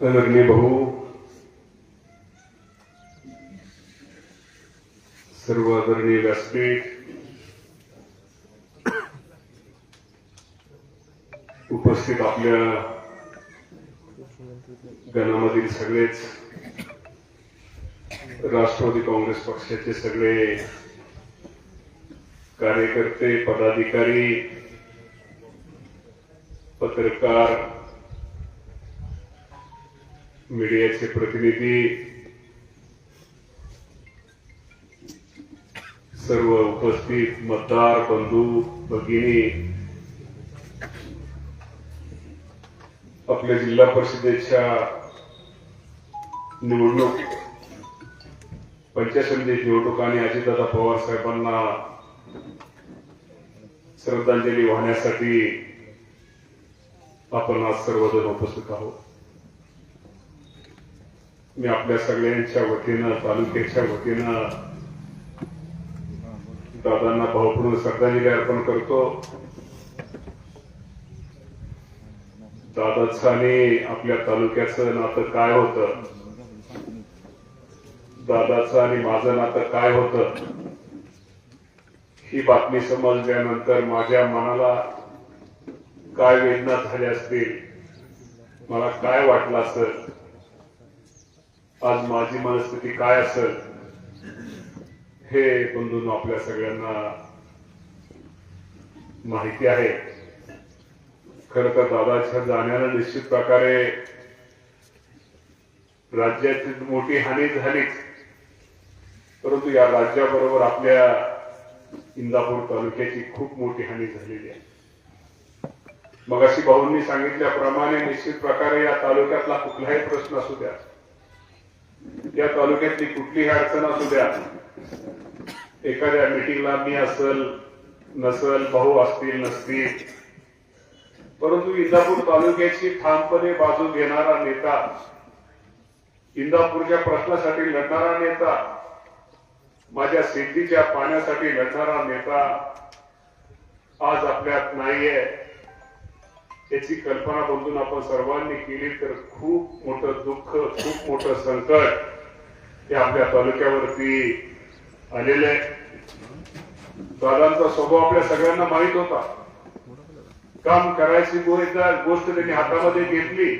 आदरणीय भाऊ सर्व आदरणीय व्यासपीठ उपस्थित आपल्या गणामधील सगळेच राष्ट्रवादी काँग्रेस पक्षाचे सगळे कार्यकर्ते पदाधिकारी पत्रकार मीडियाचे प्रतिनिधी सर्व उपस्थित मतदार बंधू भगिनी आपल्या जिल्हा परिषदेच्या निवडणूक पंचायत समिती निवडणूक आणि अजितदादा पवार साहेबांना श्रद्धांजली वाहण्यासाठी आपण आज सर्वजण उपस्थित आहोत. मी आपल्या सगळ्यांच्या वतीनं तालुक्याच्या वतीनं दादांना भावपूर्ण श्रद्धांजली अर्पण करतो. दादाचं आणि आपल्या तालुक्याचं नातं काय होतं? दादाचं आणि माझं नातं काय होतं? ही बातमी समजल्यानंतर माझ्या मनाला काय वेदना झाल्या असतील? मला काय वाटलं असेल? आज माझी मनस्थिती काय असेल हे बंधून आपल्या सगळ्यांना माहिती आहे. खर तर दादाच्या जाण्यानं निश्चित प्रकारे राज्याची मोठी हानी झालीच. परंतु या राज्याबरोबर आपल्या इंदापूर तालुक्याची खूप मोठी हानी झालेली आहे. मग अशी भाऊंनी सांगितल्याप्रमाणे निश्चित प्रकारे या तालुक्यातला कुठलाही प्रश्न असू द्या. या तालुक्यातली कुठलीही अडचण असू द्या. एखाद्या मिटिंगला मी असल नसल भाऊ असतील नसतील. परंतु इंदापूर तालुक्याची ठामपणे बाजू घेणारा नेता इंदापूरच्या प्रश्नासाठी लढणारा नेता माझ्या सिद्धीच्या पाण्यासाठी लढणारा नेता आज आपल्यात नाहीये. याची कल्पना बंधून आपण सर्वांनी केली तर खूप मोठं दुःख खूप मोठं संकट. ते आपल्या तालुक्यावरती आलेले आहे दादांचा स्वभाव आपल्या सगळ्यांना माहीत होता. काम करायची गोष्ट गोष्ट त्यांनी हातामध्ये घेतली.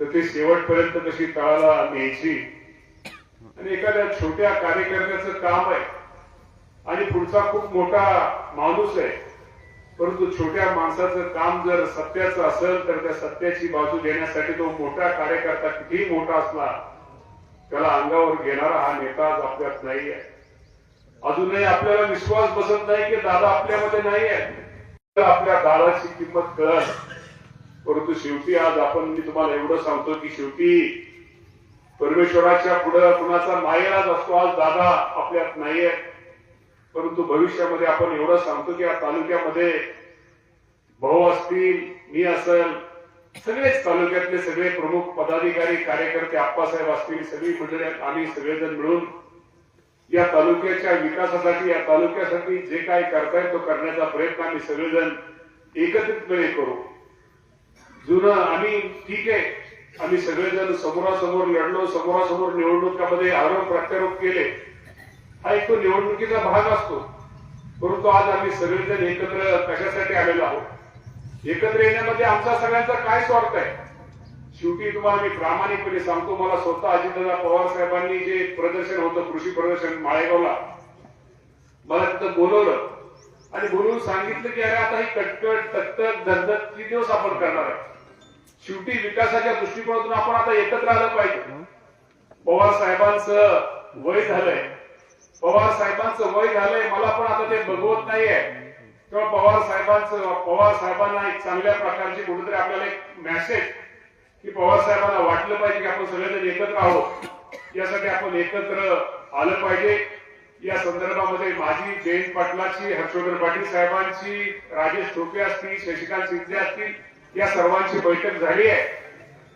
तर ते शेवटपर्यंत कशी तळाला न्यायची? आणि एखाद्या छोट्या कार्यकर्त्याचं काम आहे. आणि पुढचा खूप मोठा माणूस आहे. परंतु छोट्या माणसाचं काम जर सत्याचं असेल तर त्या सत्याची बाजू घेण्यासाठी तो मोठा कार्यकर्ता कितीही मोठा असला त्याला अंगावर घेणारा हा नेता आज आपल्यात नाही आहे अजूनही आपल्याला विश्वास बसत नाही की दादा आपल्यामध्ये नाही आहे तर आपल्या दादाची किंमत कळत परंतु शेवटी आज आपण मी तुम्हाला एवढं सांगतो की शेवटी परमेश्वराच्या पुढे कुणाचा मायेलाच असतो आज दादा आपल्यात नाहीये. परंतु भविष्यामध्ये आपण एवढं सांगतो की या तालुक्यामध्ये भाऊ असतील मी असेल सगळेच तालुक्यातले सगळे प्रमुख पदाधिकारी कार्यकर्ते आप्पासाहेब असतील सगळी मंडळी आम्ही सगळेजण मिळून या तालुक्याच्या विकासासाठी या तालुक्यासाठी जे काय करताय तो करण्याचा प्रयत्न आम्ही सगळेजण एकत्रितपणे करू. जुनं आम्ही ठीक आहे आम्ही सगळेजण समोरासमोर लढलो समोरासमोर निवडणुकामध्ये आरोप प्रत्यारोप केले. हा एक तो निवडणुकीचा भाग असतो. परंतु आज आम्ही सगळेजण एकत्र कशासाठी आलेलो आहोत? एकत्र येण्यामध्ये आमचा सगळ्यांचा काय स्वार्थ आहे? शेवटी तुम्हाला मी प्रामाणिकपणे सांगतो मला स्वतः अजितदादा पवार साहेबांनी जे प्रदर्शन होतं कृषी प्रदर्शन माळेगावला मला तिथं बोलवलं आणि बोलून सांगितलं की अरे आता ही कटकट तकतक धगधग किती दिवस आपण करणार आहे? शेवटी विकासाच्या दृष्टिकोनातून आपण आता एकत्र आलं पाहिजे. पवार साहेबांचं वय झालंय. पवार साहेबांचं वय झालंय मला पण आता ते बघवत नाहीये. किंवा पवार साहेबांचं पवार साहेबांना एक चांगल्या प्रकारची कुठेतरी आपल्याला एक मेसेज की पवार साहेबांना वाटलं पाहिजे की आपण सगळेजण एकत्र आहोत. यासाठी आपण एकत्र आलं पाहिजे. या संदर्भामध्ये माझी जयंत पाटलाची हर्षवर्धन पाटील साहेबांची राजेश टोपे असतील शशिकांत शिंदे असतील या सर्वांची बैठक झाली आहे.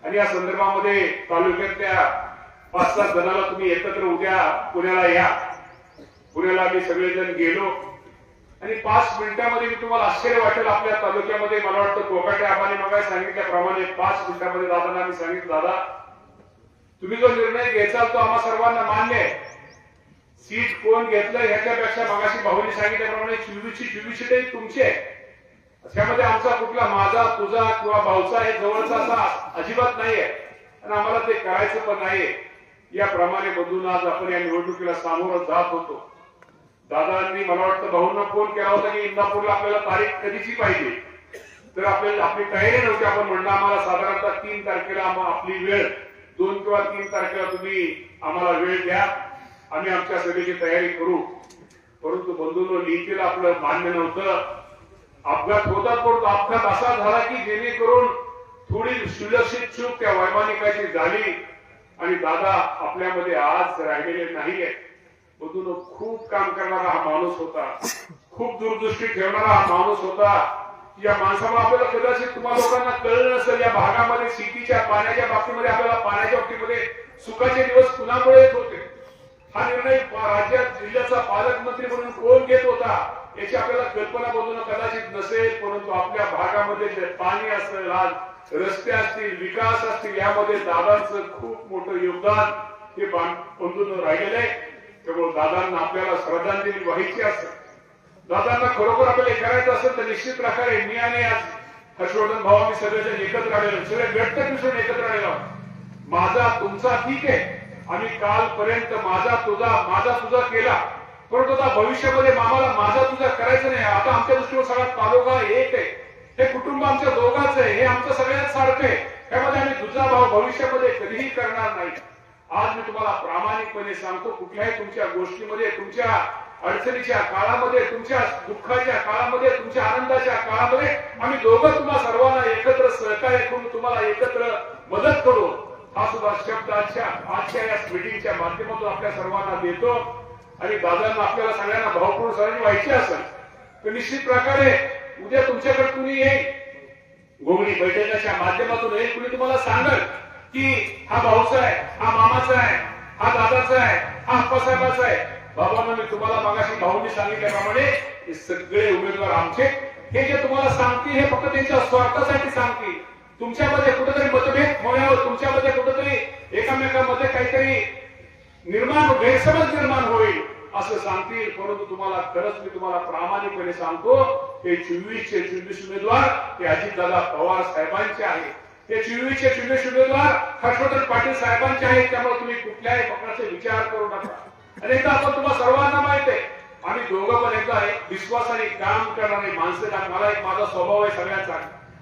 आणि या संदर्भामध्ये तालुक्यातल्या पाच सात जणाला तुम्ही एकत्र उद्या पुण्याला या. पुण्याला आम्ही सगळेजण गेलो. आणि पाच मिनिटामध्ये मी तुम्हाला आश्चर्य वाटेल आपल्या तालुक्यामध्ये. मला वाटतं कोकाटे आबाने मग सांगितल्याप्रमाणे पाच मिनिटामध्ये दादांना मी सांगितलं दादा तुम्ही जो निर्णय घ्यायचा तो आम्हा सर्वांना मान्य आहे. सीट कोण घेतलं ह्याच्यापेक्षा मगाशी भाऊनी सांगितल्याप्रमाणे चोवीसची चोवीसची ते तुमची आहे. त्यामध्ये आमचा कुठला माझा तुझा किंवा भाऊचा हे जवळचा असा अजिबात नाहीये. आणि आम्हाला ते करायचं पण नाहीये. याप्रमाणे बदलून आज आपण या निवडणुकीला सामोरं जात होतो. दादांनी मला वाटतं भाऊंना फोन केला होता की इंदापूरला आपल्याला तारीख कधीची पाहिजे? तर आपल्याला आपली तयारी नव्हती. आपण म्हणलं आम्हाला साधारणतः तीन तारखेला आपली वेळ दोन किंवा तीन तारखेला तुम्ही आम्हाला वेळ द्या. आम्ही आमच्या सभेची तयारी करू. परंतु बंधूंनो लिहिलेलं आपलं मान्य नव्हतं. अपघात होता परंतु अपघात असा झाला की जेणेकरून थोडी सुलक्षित चूक त्या वैमानिकाची झाली. आणि दादा आपल्यामध्ये आज राहिलेले नाहीये बंधून खूप काम करणारा हा माणूस होता. खूप दूरदृष्टी ठेवणारा हा माणूस होता. या माणसामुळे आपल्याला कदाचित तुम्हाला लोकांना कळलं नसेल या भागामध्ये शेतीच्या पाण्याच्या बाबतीमध्ये आपल्याला पाण्याच्या बाबतीमध्ये सुखाचे दिवस कुणामुळे येत होते? हा निर्णय राज्यात जिल्ह्याचा पालकमंत्री म्हणून कोण घेत होता याची आपल्याला कल्पना बोलून कदाचित नसेल परंतु आपल्या भागामध्ये जे पाणी असेल आज रस्ते असतील विकास असतील यामध्ये दादांचं खूप मोठं योगदान हे बांधून राहिलेलं आहे. त्यामुळे दादांना आपल्याला श्रद्धांजली व्हायची असेल. दादांना खरोखर आपल्याला करायचं असेल तर निश्चित प्रकारे मी आणि आज हर्षवर्धन भाऊ आम्ही सगळेजण एकत्र आलेलो सगळे व्यक्त मिसळून एकत्र आलेलो माझा तुमचा ठीक आहे. आम्ही कालपर्यंत माझा तुझा माझा तुझा केला. परंतु आता भविष्यामध्ये मामाला माझा तुझा करायचं नाही. आता आमच्या दृष्टीवर सगळा तालुका एक आहे. हे कुटुंब आमच्या दोघांचं आहे. हे आमचं सगळ्यात सारखं आहे. त्यामध्ये आम्ही तुझा भाव भविष्यामध्ये कधीही करणार नाही. आज मी तुम्हाला प्रामाणिकपणे सांगतो कुठल्याही तुमच्या गोष्टीमध्ये तुमच्या अडचणीच्या काळामध्ये तुमच्या दुःखाच्या काळामध्ये तुमच्या आनंदाच्या काळामध्ये आम्ही दोघं तुम्हा सर्वांना एकत्र सहकार्य करून तुम्हाला एकत्र मदत करू हा सुद्धा शब्द आजच्या आजच्या या मिटिंगच्या माध्यमातून आपल्या सर्वांना देतो. आणि दादांना आपल्याला सगळ्यांना भावपूर्ण सरांनी व्हायची असेल तर निश्चित प्रकारे उद्या तुमच्याकडे कुणी येईल? घोगडी बैठकाच्या माध्यमातून येईल कुणी तुम्हाला सांगल की हा भाऊसाहेब हा हा मामाचा आहे. हा दादाचा आहे. हा आप्पासाहेबाचा आहे. बाबांना मी तुम्हाला मागाशी भाऊंनी सांगितल्याप्रमाणे हे सगळे उमेदवार आमचे. हे जे तुम्हाला सांगतील हे फक्त त्यांच्या स्वार्थासाठी सांगतील. तुमच्यामध्ये कुठेतरी मतभेद होण्यावर तुमच्यामध्ये कुठेतरी एकामेकांमध्ये काहीतरी निर्माण गैरसमज निर्माण होईल असं सांगतील. परंतु तुम्हाला खरंच मी तुम्हाला प्रामाणिकपणे सांगतो हे चोवीसचे चोवीस उमेदवार हे अजितदादा पवार साहेबांचे आहेत. हे चोवीसचे चोवीस उमेदवार हर्षवर्धन पाटील साहेबांचे आहेत त्यामुळे तुम्ही कुठल्याही प्रकारचे विचार करू नका. आणि एकदा आपण तुम्हाला सर्वांना माहीत आहे आम्ही दोघं पण एकदा आहे विश्वासाने काम करणारे माणसं मला एक माझा स्वभाव आहे सगळ्यांचा.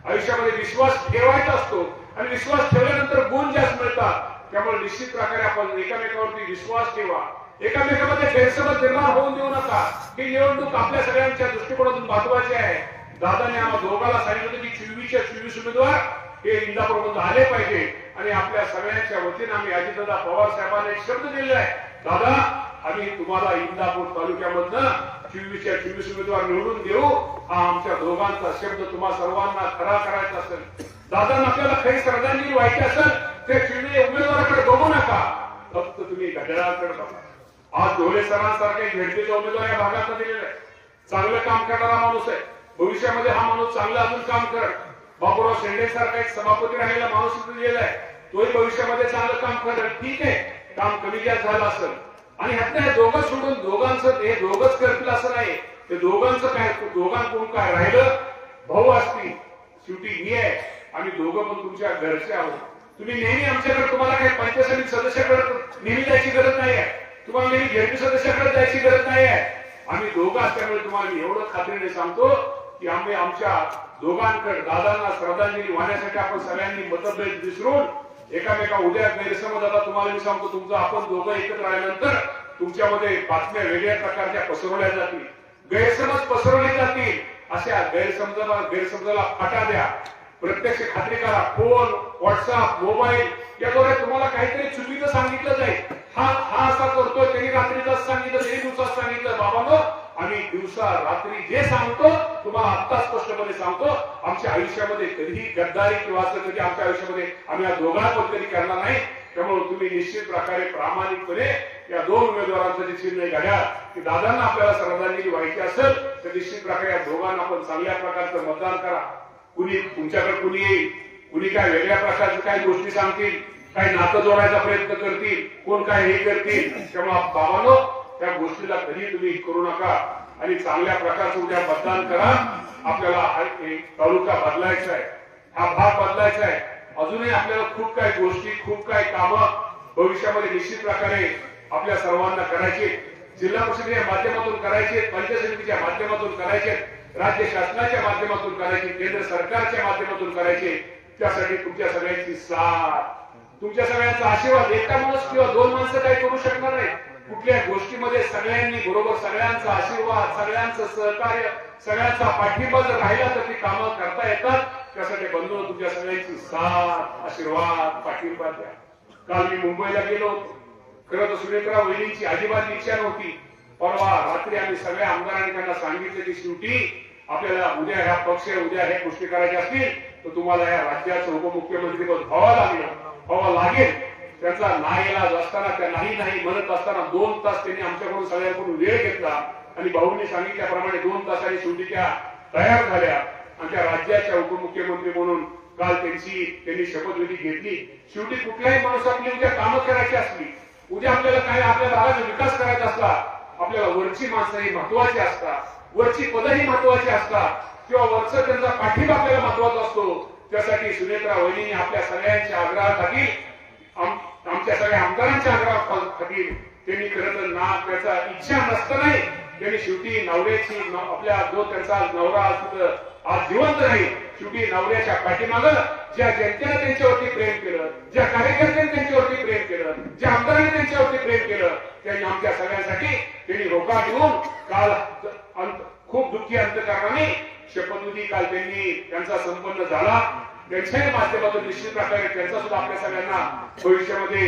आयुष्यामध्ये विश्वास ठेवायचा असतो आणि विश्वास ठेवल्यानंतर गुण जास्त मिळतात त्यामुळे निश्चित प्रकारे आपण एकामेकावरती विश्वास ठेवा. एकामेकामध्ये गैरसमज निर्माण होऊन देऊ नका. ही निवडणूक आपल्या सगळ्यांच्या दृष्टिकोनातून महत्वाची आहे. दादाने आम्हाला दोघाला सांगितलं की चोवीसच्या चोवीस उमेदवार हे इंदापूरमधून झाले पाहिजे. आणि आपल्या सगळ्यांच्या वतीने आम्ही अजितदादा पवार साहेबांना एक शब्द दिलेला आहे. दादा आम्ही तुम्हाला इंदापूर तालुक्यामधनं चोवीसच्या चोवीस उमेदवार निवडून देऊ. हा आमच्या दोघांचा शब्द तुम्हा सर्वांना खरा करायचा असेल. दादांना आपल्याला काही श्रद्धांजली व्हायची असेल ते चोवीस उमेदवाराकडे बघू नका. फक्त तुम्ही घड्याळाकडे बघा. आज ढोले सरांसारखे झेडपीचा उमेदवार या भागात दिलेला आहे चांगलं काम करणारा माणूस आहे. भविष्यामध्ये हा माणूस चांगलं अजून काम कर बाबूराव शेंडे सारखा एक सभापती राहिलेला माणूस इथे गेलाय. आहे तोही भविष्यामध्ये चांगलं काम करेल. ठीक आहे. काम कमी जास्त झालं असेल. आणि ह्यातल्या दोघं सोडून दोघांचं हे दोघंच करतील असं नाही. ते दोघांचं काय दोघांकडून काय राहिलं? भाऊ असतील. शेवटी मी आहे. आम्ही दोघं पण तुमच्या घरचे आहोत. तुम्ही नेहमी आमच्याकडे तुम्हाला काही पंचायत समिती सदस्याकडे नेहमी जायची गरज नाही आहे. तुम्हाला नेहमी झेडपी सदस्याकडे जायची गरज नाही आहे. आम्ही दोघं असल्यामुळे तुम्हाला एवढं खात्रीने सांगतो. की आम्ही आमच्या दोघांकडे दादांना श्रद्धांजली वाहण्यासाठी आपण सगळ्यांनी मतभेद विसरून एकामेका उद्या गैरसमज आता तुम्हाला मी सांगतो तुमचं आपण दोघं एकत्र आल्यानंतर तुमच्यामध्ये बातम्या वेगळ्या प्रकारच्या पसरवल्या जातील. गैरसमज पसरवले जातील. अशा गैरसमजाला गैरसमजाला फाटा द्या. प्रत्यक्ष खात्री करा. फोन व्हॉट्सअप मोबाईल याद्वारे तुम्हाला काहीतरी चुकीचं सांगितलं जाईल हा हा असा करतोय त्यांनी रात्रीचाच सांगितलं त्यांनी दिवसात सांगितलं. बाबांनो आम्ही दिवसा रात्री जे सांगतो तुम्हाला आत्ता स्पष्टपणे सांगतो आमच्या आयुष्यामध्ये कधीही गद्दारी किंवा असं कधी आमच्या आयुष्यामध्ये आम्ही या दोघांना पण कधी करणार नाही. त्यामुळे तुम्ही निश्चित प्रकारे प्रामाणिकपणे या दोन उमेदवारांचं जे चिन्ह घड्या की दादांना आपल्याला श्रद्धांजली व्हायची असेल तर निश्चित प्रकारे या दोघांना आपण चांगल्या प्रकारचं मतदान करा. कुणी तुमच्याकडे कुणी येईल? कुणी काय वेगळ्या प्रकारच्या काही गोष्टी सांगतील? काही नातं जोडायचा प्रयत्न करतील? कोण काय हे करतील? त्यामुळे बाबानो त्या गोष्टीला कधी तुम्ही करू नका आणि चांगल्या प्रकारचं उद्या मतदान करा. आपल्याला तालुका बदलायचा आहे. हा भाग बदलायचा आहे. अजूनही आपल्याला खूप काही गोष्टी खूप काही कामं भविष्यामध्ये निश्चित प्रकारे आपल्या सर्वांना करायचे जिल्हा परिषदेच्या माध्यमातून करायचे पंचायत समितीच्या माध्यमातून करायचे राज्य शासनाच्या माध्यमातून करायचे केंद्र सरकारच्या माध्यमातून करायचे त्यासाठी तुमच्या सगळ्यांची साथ. तुमच्या सगळ्यांचा आशीर्वाद एका माणूस किंवा दोन माणसं काही करू शकणार नाही कुठल्या गोष्टीमध्ये सगळ्यांनी बरोबर सगळ्यांचा आशीर्वाद सगळ्यांचं सहकार्य सगळ्यांचा पाठिंबा जर राहिला तर ती कामं करता येतात. त्यासाठी बंधू तुमच्या सगळ्यांची साथ आशीर्वाद पाठिंबा द्या. काल मी मुंबईला गेलो होतो. खरं तर सुनेत्रा वहिनींची अजिबात इच्छा नव्हती. परवा रात्री आम्ही सगळ्या आमदारांनी त्यांना सांगितलं की शेवटी आपल्याला उद्या ह्या पक्ष उद्या ह्या गोष्टी करायच्या असतील तर तुम्हाला या राज्याचं उपमुख्यमंत्री पद व्हावं लागलं. व्हावं लागेल. त्याचा नाईलाज असताना त्या नाही नाही म्हणत असताना दोन तास त्यांनी आमच्याकडून सगळ्यांकडून वेळ घेतला. आणि भाऊंनी सांगितल्याप्रमाणे दोन तासाने शेवटी त्या तयार झाल्या. आणि त्या राज्याच्या उपमुख्यमंत्री म्हणून काल त्यांची त्यांनी शपथविधी घेतली. शेवटी कुठल्याही माणूस आपली उद्या कामं करायची असली उद्या आपल्याला काय आपल्या दाराचा विकास करायचा असला आपल्याला वरची माणसं ही महत्वाची असतात. वरची पदही महत्वाची असतात. किंवा वरचा त्यांचा पाठिंबा आपल्याला महत्त्वाचा असतो. त्यासाठी सुनेत्रा वहिनी आपल्या सगळ्यांच्या आग्रहासाठी आमच्या सगळ्या आमदारांच्या आग्रहाखाली त्यांनी खरं तर ना त्याचा इच्छा नसतानाही त्यांनी शेवटी नवऱ्याची आपल्या जो त्यांचा नवरा असत आज जिवंत नाही शेवटी नवऱ्याच्या पाठीमाग ज्या जनतेनं त्यांच्यावरती प्रेम केलं ज्या कार्यकर्त्यांनी त्यांच्यावरती प्रेम केलं ज्या आमदारांनी त्यांच्यावरती प्रेम केलं त्यांनी आमच्या सगळ्यांसाठी त्यांनी रोका घेऊन काल खूप दुःखी अंतकारणाने शपथविधी काल त्यांनी त्यांचा संपन्न झाला. त्यांच्याही माध्यमातून निश्चित प्रकारे त्यांचा सुद्धा आपल्या सगळ्यांना भविष्यामध्ये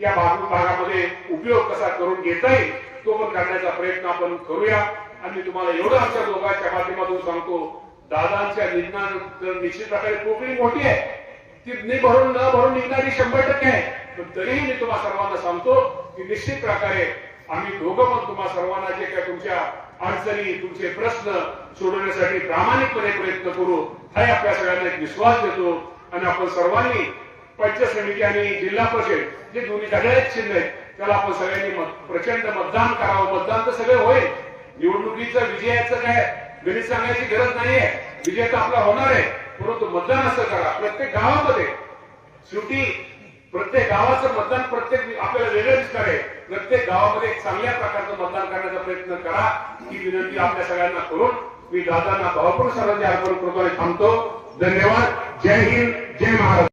या भाग भागामध्ये उपयोग कसा करून घेता येईल तो पण करण्याचा प्रयत्न आपण करूया. आणि मी तुम्हाला एवढं आमच्या दोघांच्या माध्यमातून सांगतो दादांच्या निधनानंतर निश्चित प्रकारे कोकणी मोठी आहे. ती नि भरून न भरून निघणारी शंभर टक्के आहे. पण तरीही मी तुम्हाला सर्वांना सांगतो की निश्चित प्रकारे आम्ही दोघं पण तुम्हाला सर्वांना जे काय तुमच्या अडचणी तुमचे प्रश्न सोडवण्यासाठी प्रामाणिकपणे प्रयत्न करू हा आपल्या सगळ्यांना एक विश्वास देतो. आणि आपण सर्वांनी पंचायत समिती आणि जिल्हा परिषद जे दोन्ही सगळ्याच चिन्ह आहेत त्याला आपण सगळ्यांनी प्रचंड मतदान करावं. मतदान तर सगळे होईल. निवडणुकीचं विजयाचं काय गणित सांगायची गरज नाहीये. विजय तर आपला होणार आहे. परंतु मतदान असं करा. प्रत्येक गावामध्ये. शेवटी प्रत्येक गावाचं मतदान प्रत्येक आपल्याला वेगळं दिसणार आहे. प्रत्येक गावामध्ये एक चांगल्या प्रकारचं मतदान करण्याचा प्रयत्न करा. ही विनंती आपल्या सगळ्यांना करून मी दादांना भावपूर्ण सर्वांचे अर्पण करतो आणि थांबतो. धन्यवाद. जय हिंद. जय महाराष्ट्र.